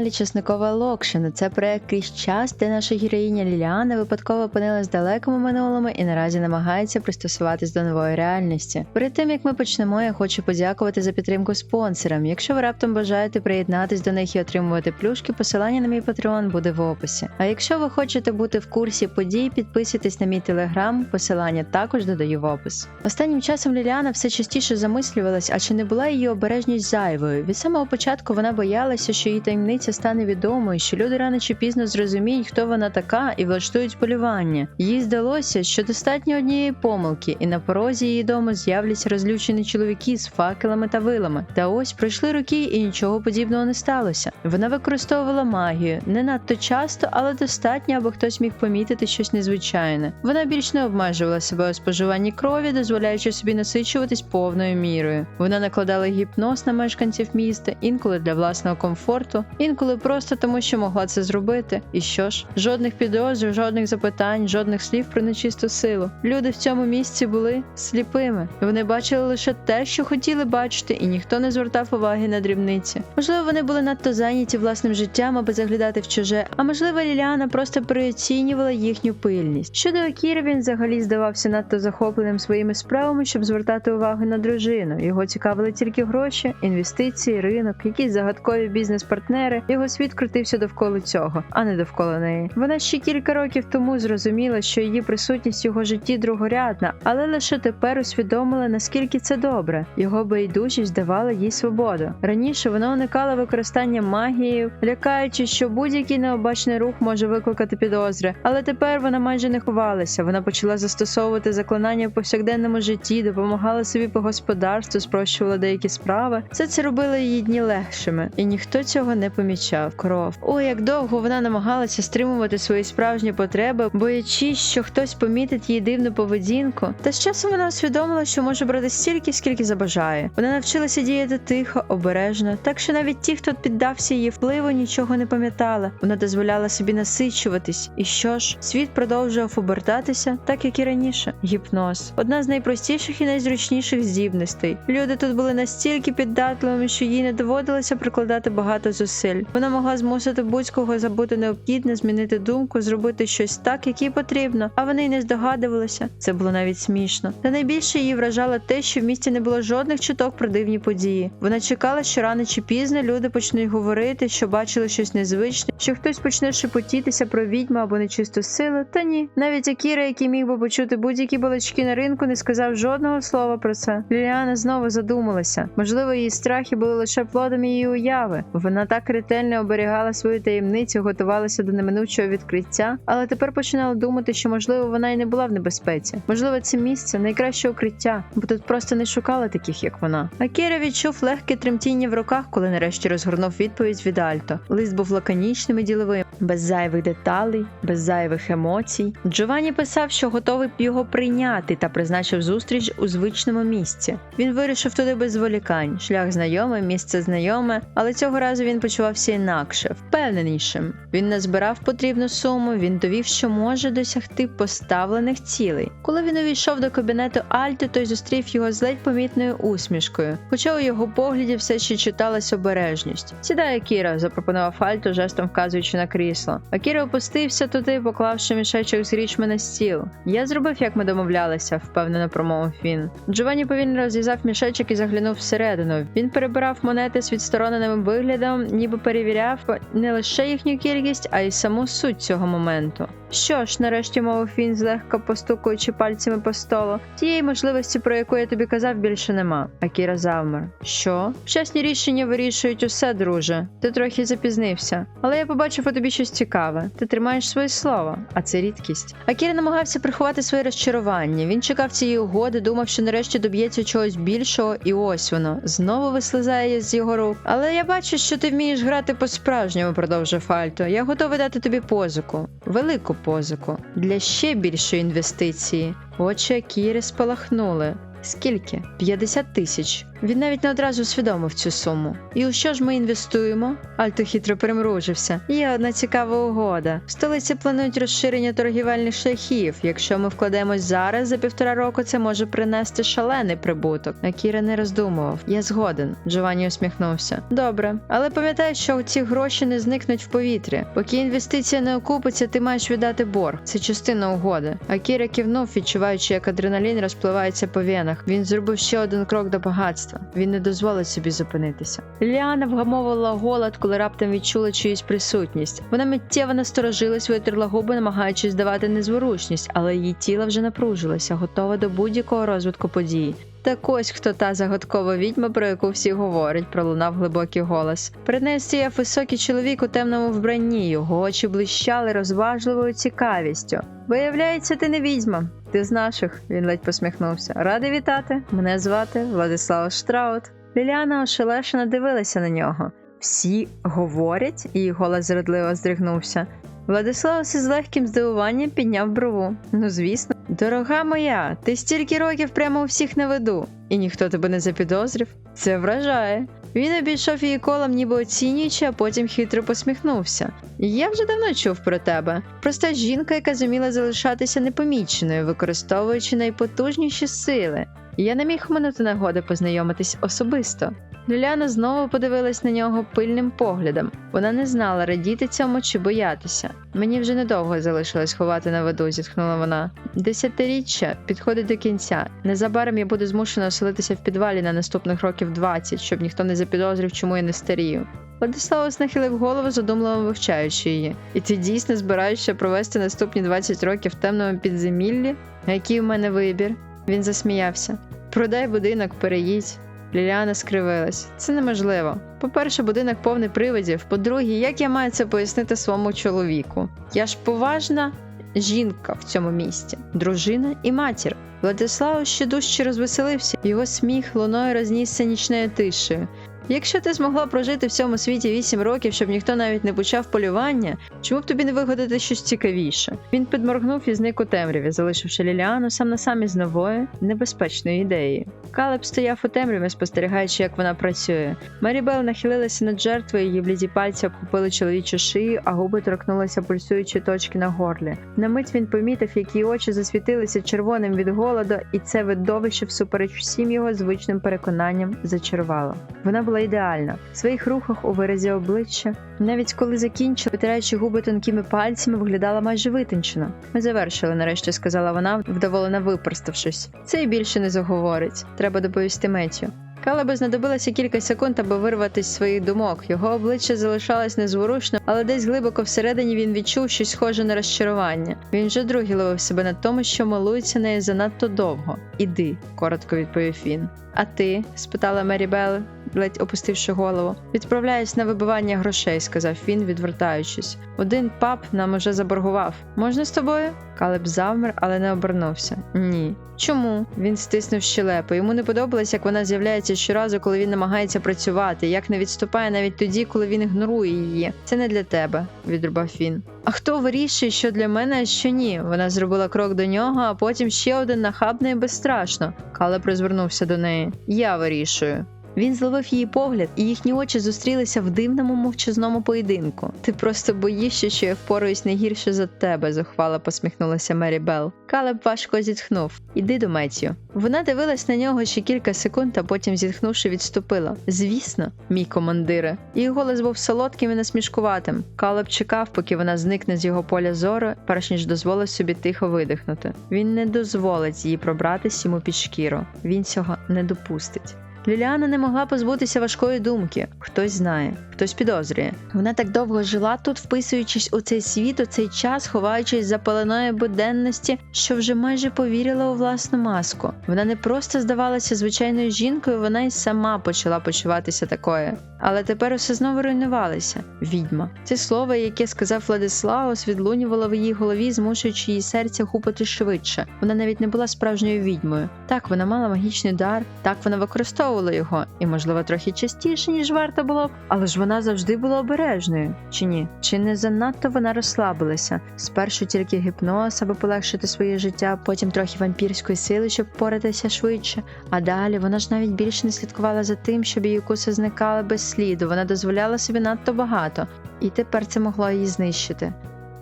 Каналі Чесникова Локшина. Це проект крізь час, де наша героїня Ліліана випадково опинилась в далекому минулому і наразі намагається пристосуватись до нової реальності. Перед тим як ми почнемо, я хочу подякувати за підтримку спонсорам. Якщо ви раптом бажаєте приєднатись до них і отримувати плюшки, посилання на мій Patreon буде в описі. А якщо ви хочете бути в курсі подій, підписуйтесь на мій телеграм, посилання також додаю в опис. Останнім часом Ліліана все частіше замислювалась, а чи не була її обережність зайвою. Від самого початку вона боялася, що її таємниця стане відомою, що люди рано чи пізно зрозуміють, хто вона така, і влаштують полювання. Їй здалося, що достатньо однієї помилки, і на порозі її дому з'являться розлючені чоловіки з факелами та вилами. Та ось пройшли роки, і нічого подібного не сталося. Вона використовувала магію не надто часто, але достатньо, аби хтось міг помітити щось незвичайне. Вона більш не обмежувала себе у споживанні крові, дозволяючи собі насичуватись повною мірою. Вона накладала гіпноз на мешканців міста, інколи для власного комфорту, інколи просто тому, що могла це зробити. І що ж, жодних підозр, жодних запитань, жодних слів про нечисту силу. Люди в цьому місці були сліпими. Вони бачили лише те, що хотіли бачити, і ніхто не звертав уваги на дрібниці. Можливо, вони були надто зайняті власним життям, аби заглядати в чуже. А можливо, Ліліана просто переоцінювала їхню пильність. Щодо Акіри, він взагалі здавався надто захопленим своїми справами, щоб звертати увагу на дружину. Його цікавили тільки гроші, інвестиції, ринок, якісь загадкові бізнес-партнери. Його світ крутився довкола цього, а не довкола неї. Вона ще кілька років тому зрозуміла, що її присутність в його житті другорядна, але лише тепер усвідомила, наскільки це добре. Його байдужість давала їй свободу. Раніше вона уникала використання магії, лякаючись, що будь-який необачний рух може викликати підозри. Але тепер вона майже не ховалася. Вона почала застосовувати заклинання в повсякденному житті, допомагала собі по господарству, спрощувала деякі справи. Все це робило її дні легшими, і ніхто цього не помічав. Кров. Ой, як довго вона намагалася стримувати свої справжні потреби, боячись, що хтось помітить її дивну поведінку. Та з часом вона усвідомила, що може брати стільки, скільки забажає. Вона навчилася діяти тихо, обережно, так що навіть ті, хто піддався її впливу, нічого не пам'ятали. Вона дозволяла собі насичуватись. І що ж, світ продовжував обертатися, так як і раніше. Гіпноз одна з найпростіших і найзручніших здібностей. Люди тут були настільки піддатливими, що їй не доводилося прикладати багато зусиль. Вона могла змусити будь-кого забути необхідне, змінити думку, зробити щось так, як їй потрібно, а вони й не здогадувалися. Це було навіть смішно. Та найбільше її вражало те, що в місті не було жодних чуток про дивні події. Вона чекала, що рано чи пізно люди почнуть говорити, що бачили щось незвичне, що хтось почне шепотітися про відьму або нечисту силу. Та ні, навіть Акіра, який міг би почути будь-які балачки на ринку, не сказав жодного слова про це. Ліліана знову задумалася. Можливо, її страхи були лише плодом її уяви. Вона так ретельно оберігала свою таємницю, готувалася до неминучого відкриття, але тепер починала думати, що можливо вона й не була в небезпеці. Можливо, це місце найкраще укриття, бо тут просто не шукали таких, як вона. Акіра відчув легке тремтіння в руках, коли нарешті розгорнув відповідь від Альто. Лист був лаконічним і діловим, без зайвих деталей, без зайвих емоцій. Джованні писав, що готовий б його прийняти та призначив зустріч у звичному місці. Він вирішив туди без зволікань. Шлях знайомий, місце знайоме, але цього разу він почувався інакше, впевненішим. Він назбирав потрібну суму, він довів, що може досягти поставлених цілей. Коли він увійшов до кабінету Альто, той зустрів його з ледь помітною усмішкою, хоча у його погляді все ще читалась обережність. Сідай, Кіра, запропонував Альто, жестом вказуючи на крісло. Акіра опустився туди, поклавши мішечок з грічми на стіл. Я зробив, як ми домовлялися, впевнено промовив він. Джованні повільно розв'язав мішечок і заглянув всередину. Він перебирав монети з відстороненим виглядом, ніби перевіряв не лише їхню кількість, а й саму суть цього моменту. Що ж, нарешті мовив він, злегка постукуючи пальцями по столу. Тієї можливості, про яку я тобі казав, більше нема. Акіра завмер. Що? Вчасні рішення вирішують усе, друже. Ти трохи запізнився. Але я побачив у тобі щось цікаве. Ти тримаєш своє слово, а це рідкість. Акіра намагався приховати своє розчарування. Він чекав цієї угоди, думав, що нарешті доб'ється чогось більшого, і ось воно знову вислизає з його рук. Але я бачу, що ти вмієш грати по-справжньому, продовжив Альто. Я готовий дати тобі позику. Велику позику для ще більшої інвестиції. Очі Акіри спалахнули. Скільки? 50 тисяч. Він навіть не одразу усвідомив цю суму. І у що ж ми інвестуємо? Альто хитро примружився. Є одна цікава угода. В столиці планують розширення торгівельних шляхів. Якщо ми вкладемось зараз, за півтора року це може принести шалений прибуток. Акіра не роздумував. Я згоден. Джованні усміхнувся. Добре, але пам'ятай, що ці гроші не зникнуть в повітрі. Поки інвестиція не окупиться, ти маєш віддати борг. Це частина угоди. Акіра кивнув, відчуваючи, як адреналін розпливається по венах. Він зробив ще один крок до багатства. Він не дозволить собі зупинитися. Ліана вгамовувала голод, коли раптом відчула чиюсь присутність. Вона миттєво насторожилась, витерла губи, намагаючись здавати незворушність, але її тіло вже напружилося, готове до будь-якого розвитку подій. Так ось хто та загадкова відьма, про яку всі говорять, пролунав глибокий голос. Перед нею стояв високий чоловік у темному вбранні, його очі блищали розважливою цікавістю. Виявляється, ти не відьма. Ти з наших, він ледь посміхнувся. Радий вітати. Мене звати Владислав Штраут. Ліліана ошелешено дивилася на нього. Всі говорять, її голос зрадливо здригнувся. Владислав з легким здивуванням підняв брову. Ну, звісно, дорога моя, ти стільки років прямо у всіх на виду, і ніхто тебе не запідозрив. Це вражає. Він обійшов її колом, ніби оцінюючи, а потім хитро посміхнувся. Я вже давно чув про тебе. Проста жінка, яка зуміла залишатися непоміченою, використовуючи найпотужніші сили. Я не міг минути нагоди познайомитись особисто. Люляна знову подивилась на нього пильним поглядом. Вона не знала, радіти цьому чи боятися. Мені вже недовго залишилось ховати на виду, зітхнула вона. Десятиріччя підходить до кінця. Незабаром я буду змушена оселитися в підвалі на наступних років 20, щоб ніхто не запідозрив, чому я не старію. Владиславос нахилив голову, задумливо вивчаючи її. І ти дійсно збираєшся провести наступні 20 років в темному підземіллі? Який у мене вибір? Він засміявся. Продай будинок, переїдь. Ліліана скривилась. Це неможливо. По-перше, будинок повний привидів. По-друге, як я маю це пояснити своєму чоловіку? Я ж поважна жінка в цьому місті, дружина і матір. Владислав ще дужче розвеселився, його сміх луною рознісся нічною тишею. Якщо ти змогла прожити в цьому світі вісім років, щоб ніхто навіть не почав полювання, чому б тобі не вигадати щось цікавіше? Він підморгнув і зник у темряві, залишивши Ліліану сам на сам із новою небезпечною ідеєю. Калеб стояв у темряві, спостерігаючи, як вона працює. Мері Белл нахилилася над жертвою, її бліді пальці обхопили чоловічу шию, а губи торкнулися пульсуючі точки на горлі. На мить він помітив, як її очі засвітилися червоним від голоду, і це видовище, всупереч всім його звичним переконанням, зачарувало. Вона була ідеальна в своїх рухах у виразі обличчя. Навіть коли закінчила, витираючи губи тонкими пальцями, виглядала майже витончено. Ми завершили, нарешті сказала вона, вдоволено випроставшись. Це й більше не заговорить. Треба доповісти Меттю. Калебу знадобилося кілька секунд, аби вирватися з своїх думок. Його обличчя залишалось незворушно, але десь глибоко всередині він відчув щось схоже на розчарування. Він вже другий ловив себе на тому, що милується нею занадто довго. Іди, коротко відповів він. А ти? спитала Мері Белл, ледь опустивши голову. Відправляюсь на вибивання грошей, сказав він, відвертаючись. Один пап нам уже заборгував. Можна з тобою? Калеб завмер, але не обернувся. Ні. Чому? Він стиснув щелепи. Йому не подобалось, як вона з'являється щоразу, коли він намагається працювати, як не відступає навіть тоді, коли він ігнорує її. Це не для тебе, відрубав він. А хто вирішує, що для мене, а що ні? Вона зробила крок до нього, а потім ще один нахабно і безстрашно. Калеб розвернувся до неї. Я вирішую. Він зловив її погляд, і їхні очі зустрілися в дивному мовчазному поєдинку. Ти просто боїшся, що я впораюсь не гірше за тебе, зухвало посміхнулася Мері Белл. Калеб важко зітхнув. Іди до Меттю. Вона дивилась на нього ще кілька секунд, а потім, зітхнувши, відступила. Звісно, мій командире. Її голос був солодким і насмішкуватим. Калеб чекав, поки вона зникне з його поля зору, перш ніж дозволив собі тихо видихнути. Він не дозволить їй пробратись йому під шкіру. Він цього не допустить. Ліліана не могла позбутися важкої думки. Хтось знає, хтось підозрює. Вона так довго жила тут, вписуючись у цей світ, у цей час, ховаючись за пеленою буденності, що вже майже повірила у власну маску. Вона не просто здавалася звичайною жінкою, вона й сама почала почуватися такою. Але тепер усе знову руйнувалося. Відьма. Це слово, яке сказав Владислаус, відлунювало в її голові, змушуючи її серце хупати швидше. Вона навіть не була справжньою відьмою. Так, вона мала магічний дар, так вона використовувала його, і, можливо, трохи частіше, ніж варто було б, але ж вона вона завжди була обережною, чи ні? Чи не занадто вона розслабилася? Спершу тільки гіпноз, аби полегшити своє життя, потім трохи вампірської сили, щоб поратися швидше. А далі вона ж навіть більше не слідкувала за тим, щоб її укуси зникали без сліду. Вона дозволяла собі надто багато, і тепер це могло її знищити.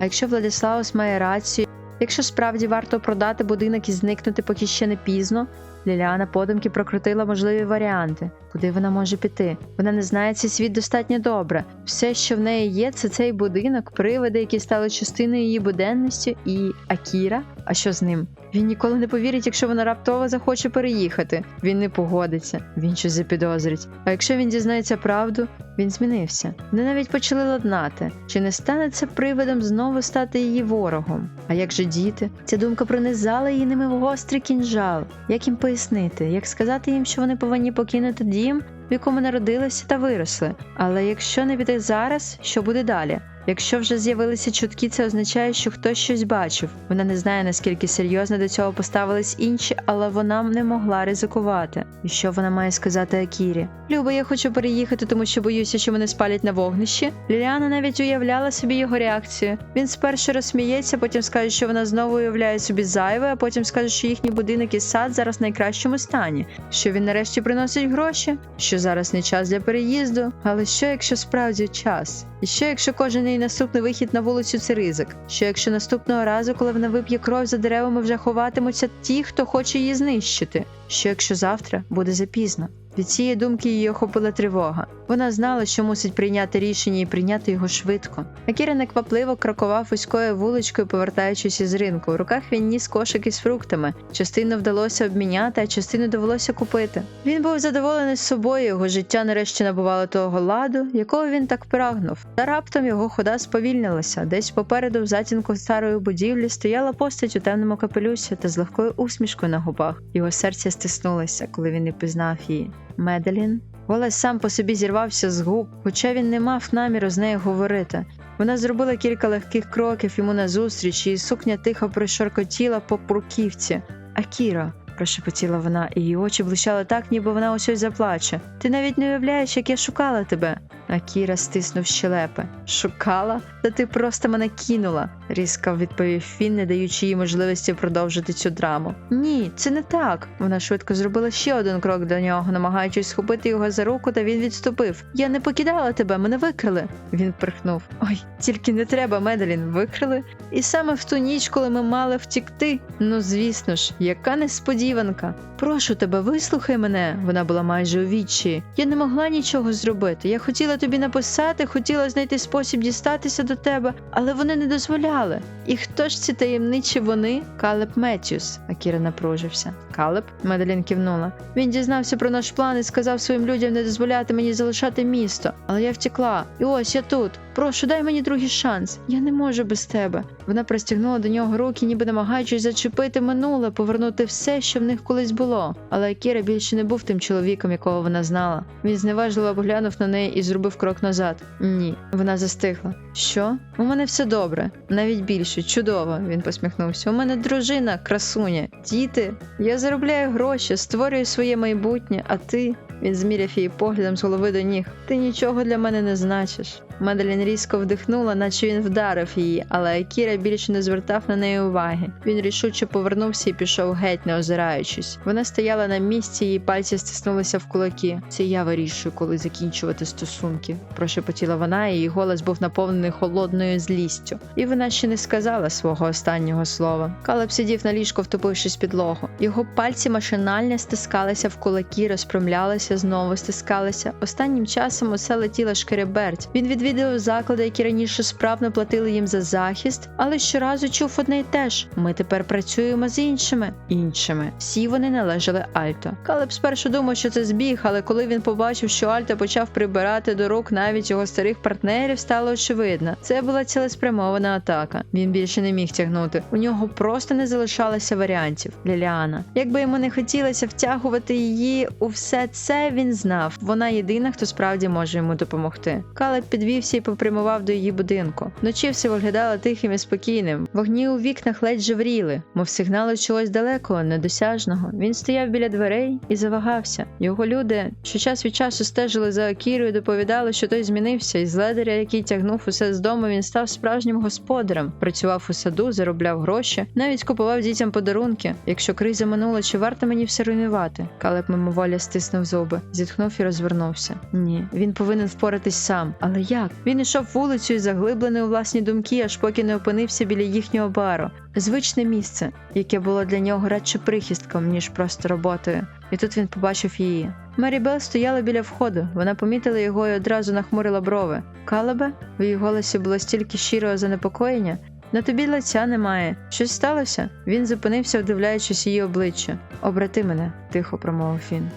А якщо Владислаус має рацію, якщо справді варто продати будинок і зникнути, поки ще не пізно, Ліліана подумки прокрутила можливі варіанти, куди вона може піти. Вона не знає цей світ достатньо добре. Все, що в неї є, це цей будинок, привиди, які стали частиною її буденності, і Акіра. А що з ним? Він ніколи не повірить, якщо вона раптово захоче переїхати. Він не погодиться, він щось запідозрить. А якщо він дізнається правду, він змінився. Вони навіть почали ладнати. Чи не стане це привидом знову стати її ворогом? А як же діти? Ця думка пронизала її ними в гострий кінжал. Як їм пояснити? Як сказати їм, що вони повинні покинути дім, в якому народилися та виросли? Але якщо не піти зараз, що буде далі? Якщо вже з'явилися чутки, це означає, що хтось щось бачив. Вона не знає, наскільки серйозно до цього поставились інші, але вона не могла ризикувати. І що вона має сказати Акірі? Люба, я хочу переїхати, тому що боюся, що мене спалять на вогнищі. Ліліана навіть уявляла собі його реакцію. Він спершу розсміється, потім скаже, що вона знову уявляє собі зайве, а потім скаже, що їхній будинок і сад зараз в найкращому стані, що він нарешті приносить гроші, що зараз не час для переїзду. Але що, якщо справді час? Що, якщо кожен її наступний вихід на вулицю це ризик? Що якщо наступного разу, коли вона вип'є кров за деревами, вже ховатимуться ті, хто хоче її знищити? Що якщо завтра буде запізно? Від цієї думки її охопила тривога. Вона знала, що мусить прийняти рішення і прийняти його швидко. Акіра неквапливо крокував вузькою вуличкою, повертаючись із ринку. В руках він ніс кошики з фруктами. Частину вдалося обміняти, а частину довелося купити. Він був задоволений з собою. Його життя нарешті набувало того ладу, якого він так прагнув. Та раптом його хода сповільнилася. Десь попереду, в затінку старої будівлі, стояла постать у темному капелюсі та з легкою усмішкою на губах. Його серце стиснулося, коли він не пізнав її. Меделін. Голос сам по собі зірвався з губ, хоча він не мав наміру з нею говорити. Вона зробила кілька легких кроків йому назустріч, і сукня тихо пришоркотіла по пруківці. Акіра, прошепотіла вона, і її очі блищали так, ніби вона ось заплаче. Ти навіть не уявляєш, як я шукала тебе. Акіра стиснув щелепи. Шукала? Та ти просто мене кинула, різко відповів він, не даючи їй можливості продовжити цю драму. Ні, це не так. Вона швидко зробила ще один крок до нього, намагаючись схопити його за руку, та він відступив. Я не покидала тебе, мене викрили. Він прихнув. Ой, тільки не треба, Меделін, викрили. І саме в ту ніч, коли ми мали втікти. Ну, звісно ж, яка несподіванка. Прошу тебе, вислухай мене. Вона була майже у відчаї. Я не могла нічого зробити. Я хотіла тобі написати, хотіла знайти спосіб дістатися до тебе, але вони не дозволяли. І хто ж ці таємничі вони? Калеб Меттюс. Акіра напружився. Калеб? Меделін кивнула. Він дізнався про наш план і сказав своїм людям не дозволяти мені залишати місто. Але я втекла. І ось я тут. Прошу, дай мені другий шанс. Я не можу без тебе. Вона простягнула до нього руки, ніби намагаючись зачепити минуле, повернути все, що в них колись було. Але Акіра більше не був тим чоловіком, якого вона знала. Він зневажливо поглянув на неї і зробив крок назад. Ні, вона застигла. Що? У мене все добре, навіть більше, чудово. Він посміхнувся. У мене дружина, красуня, діти. Я заробляю гроші, створюю своє майбутнє, а ти. Він зміряв її поглядом з голови до ніг. Ти нічого для мене не значиш. Меделін різко вдихнула, наче він вдарив її, але Акіра більше не звертав на неї уваги. Він рішуче повернувся і пішов геть, не озираючись. Вона стояла на місці, її пальці стиснулися в кулаки. Це я вирішую, коли закінчувати стосунки. Прошепотіла вона, і її голос був наповнений холодною злістю. І вона ще не сказала свого останнього слова. Калеб сидів на ліжку, втопившись підлогу. Його пальці машинально стискалися в кулаки, розпрямлялися, знову стискалися. Останнім часом усе летіло шкереберть. Він відвідав заклади, які раніше справно платили їм за захист, але щоразу чув одне й те ж: ми тепер працюємо з іншими. Іншими. Всі вони належали Альто. Калеб спершу думав, що це збіг, але коли він побачив, що Альто почав прибирати до рук навіть його старих партнерів, стало очевидно. Це була цілеспрямована атака. Він більше не міг тягнути. У нього просто не залишалося варіантів. Ліліана. Якби йому не хотілося втягувати її у все це, він знав. Вона єдина, хто справді може йому допомогти. Калеб підвівся і попрямував до її будинку. Вночі все виглядало тихим і спокійним. Вогні у вікнах ледь жевріли, мов сигнали чогось далекого. недосяжного. Він стояв біля дверей і завагався. Його люди, що час від часу стежили за Акірою, доповідали, що той змінився, і з ледаря, який тягнув усе з дому, він став справжнім господарем, працював у саду, заробляв гроші, навіть купував дітям подарунки. Якщо криза минула, чи варто мені все руйнувати? Калеб мимоволі стиснув зуби, зітхнув і розвернувся. Ні, він повинен впоратись сам. Але як? Він ішов вулицею, заглиблений у власні думки, аж поки не опинився біля їхнього бару. Звичне місце, яке було для нього радше прихистком, ніж просто роботою. І тут він побачив її. Мері Белл стояла біля входу. Вона помітила його і одразу нахмурила брови. Калебе? В її голосі було стільки щирого занепокоєння. На тобі лиця немає. Щось сталося? Він зупинився, вдивляючись її обличчя. Обрати мене, тихо промовив він.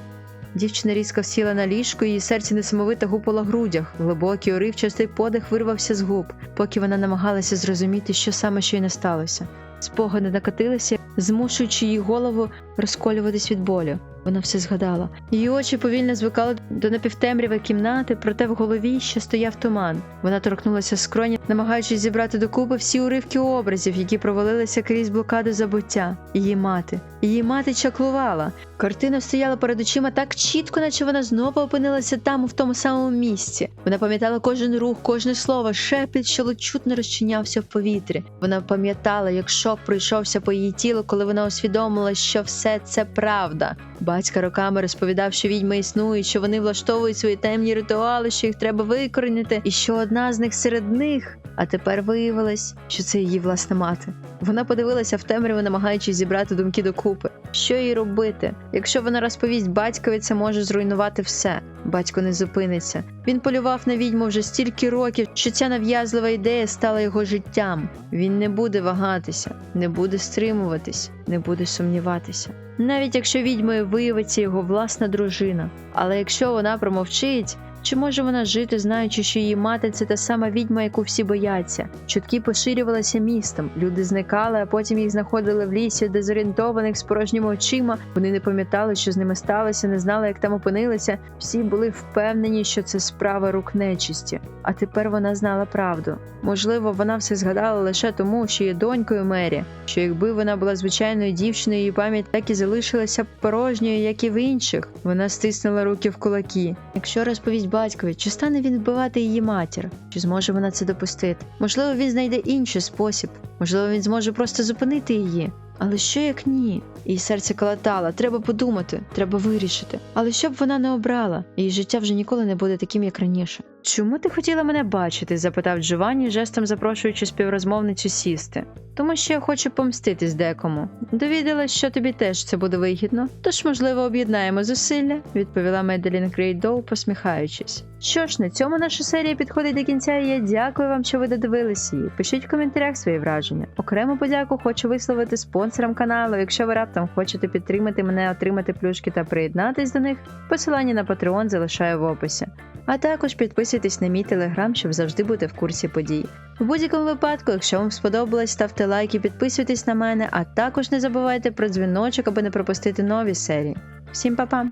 Дівчина різко сіла на ліжко, її серце несамовито гупало в грудях. Глибокий уривчастий подих вирвався з губ, поки вона намагалася зрозуміти, що саме що й не сталося. Спогади накотилися, змушуючи її голову розколюватись від болю. Вона все згадала. Її очі повільно звикали до напівтемряви кімнати, проте в голові ще стояв туман. Вона торкнулася скроні, намагаючись зібрати докупи всі уривки образів, які провалилися крізь блокаду забуття. Її мати. Її мати чаклувала. Картина стояла перед очима так чітко, наче вона знову опинилася там, в тому самому місці. Вона пам'ятала кожен рух, кожне слово, шепіт, що ледь чутно розчинявся в повітрі. Вона пам'ятала, як шок пройшовся по її тілу, коли вона усвідомила, що все це правда. Батька роками розповідав, що відьми існують, що вони влаштовують свої темні ритуали, що їх треба викорінити, і що одна з них серед них. А тепер виявилось, що це її власна мати. Вона подивилася в темряву, намагаючись зібрати думки докупи. Що їй робити? Якщо вона розповість батькові, це може зруйнувати все. Батько не зупиниться. Він полював на відьму вже стільки років, що ця нав'язлива ідея стала його життям. Він не буде вагатися, не буде стримуватись, не буде сумніватися. Навіть якщо відьмою виявиться його власна дружина. Але якщо вона промовчить, чи може вона жити, знаючи, що її мати це та сама відьма, яку всі бояться? Чутки поширювалися містом. Люди зникали, а потім їх знаходили в лісі, дезорієнтованих з порожніми очима. Вони не пам'ятали, що з ними сталося, не знали, як там опинилися. Всі були впевнені, що це справа рук нечисті. А тепер вона знала правду. Можливо, вона все згадала лише тому, що є донькою Мері. Що якби вона була звичайною дівчиною, її пам'ять так і залишилася порожньою, як і в інших. Вона стиснула руки в кулаки. Якщо розповість батькові, чи стане він вбивати її матір? Чи зможе вона це допустити? Можливо, він знайде інший спосіб. Можливо, він зможе просто зупинити її. Але що як ні? Її серце калатало, треба подумати, треба вирішити. Але що б вона не обрала, її життя вже ніколи не буде таким, як раніше. Чому ти хотіла мене бачити? запитав Джованні, жестом запрошуючи співрозмовницю сісти. Тому що я хочу помститись декому. Довідалась, що тобі теж це буде вигідно. Тож, можливо, об'єднаємо зусилля, відповіла Меделін Грейдоу, посміхаючись. Що ж, на цьому наша серія підходить до кінця, і я дякую вам, що ви додивилися її. Пишіть в коментарях свої враження. Окрему подяку хочу висловити спонсорам каналу. Якщо ви раптом хочете підтримати мене, отримати плюшки та приєднатись до них, посилання на Patreon залишаю в описі. А також підписуйтесь на мій телеграм, щоб завжди бути в курсі подій. В будь-якому випадку, якщо вам сподобалось, ставте лайк і підписуйтесь на мене, а також не забувайте про дзвіночок, аби не пропустити нові серії. Всім па-па!